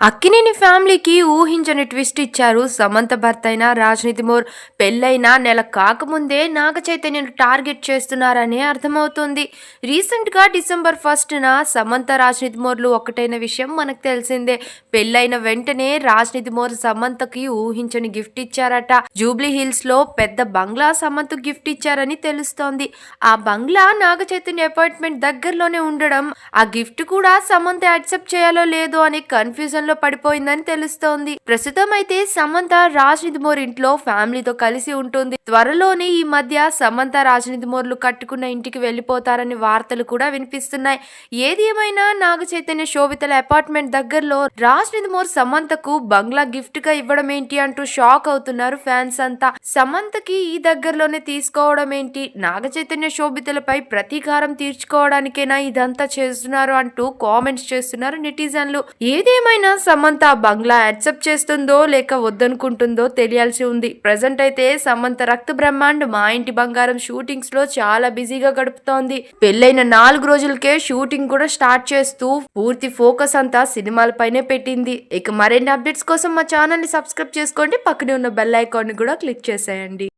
అక్కినేని ఫ్యామిలీకి ఊహించని ట్విస్ట్ ఇచ్చారు సమంత భర్త అయిన రాజనీతి మోర్. పెళ్ళైన నెల కాకముందే నాగ చైతన్యను టార్గెట్ చేస్తున్నారని అర్థమవుతుంది. రీసెంట్గా డిసెంబర్ ఫస్ట్న సమంత రాజనీతి మోర్లు ఒకటైన విషయం మనకు తెలిసిందే. పెళ్ళైన వెంటనే రాజనీతి మోర్ సమంతకి ఊహించని గిఫ్ట్ ఇచ్చారట. జూబ్లీ హిల్స్లో పెద్ద బంగ్లా సమంతకు గిఫ్ట్ ఇచ్చారని తెలుస్తోంది. ఆ బంగ్లా నాగ చైతన్య అపార్ట్మెంట్ దగ్గరలోనే ఉండడం ఆ గిఫ్ట్ కూడా సమంత యాక్సెప్ట్ చేయాలో లేదో అనే కన్ఫ్యూజన్ లో పడిపోయిందని తెలుస్తోంది. ప్రస్తుతం అయితే సమంత రాజనీతి మోర్ ఇంట్లో ఫ్యామిలీతో కలిసి ఉంటుంది. త్వరలోనే ఈ మధ్య సమంత రాజనీతి మోర్లు కట్టుకున్న ఇంటికి వెళ్ళిపోతారని వార్తలు కూడా వినిపిస్తున్నాయి. ఏది ఏమైనా నాగ చైతన్య శోభితల అపార్ట్మెంట్ దగ్గరలో రాజనీతి మోర్ సమంతకు బంగ్లా గిఫ్ట్గా ఇవ్వడం ఏంటి అంటూ షాక్ అవుతున్నారు ఫ్యాన్స్ అంతా. సమంతకి ఈ దగ్గరలోనే తీసుకోవడం ఏంటి నాగ చైతన్య శోభితలపై ప్రతీకారం తీర్చుకోవడానికైనా ఇదంతా చేస్తున్నారు అంటూ కామెంట్స్ చేస్తున్నారు నెటిజన్లు. ఏదేమైనా సమంత బంగ్లా యాక్సెప్ట్ చేస్తుందో లేక వద్దనుకుంటుందో తెలియాల్సి ఉంది. ప్రజెంట్ అయితే సమంత రక్త బ్రహ్మాండ్ మా ఇంటి బంగారం షూటింగ్స్లో చాలా బిజీగా గడుపుతోంది. పెళ్ళైన నాలుగు రోజులకే షూటింగ్ కూడా స్టార్ట్ చేస్తూ పూర్తి ఫోకస్ అంతా సినిమాలపైనే పెట్టింది. ఇక మరిన్ని అప్డేట్స్ కోసం మా ఛానల్ని సబ్స్క్రైబ్ చేసుకోండి. పక్కనే ఉన్న బెల్ ఐకాన్ని కూడా క్లిక్ చేసేయండి.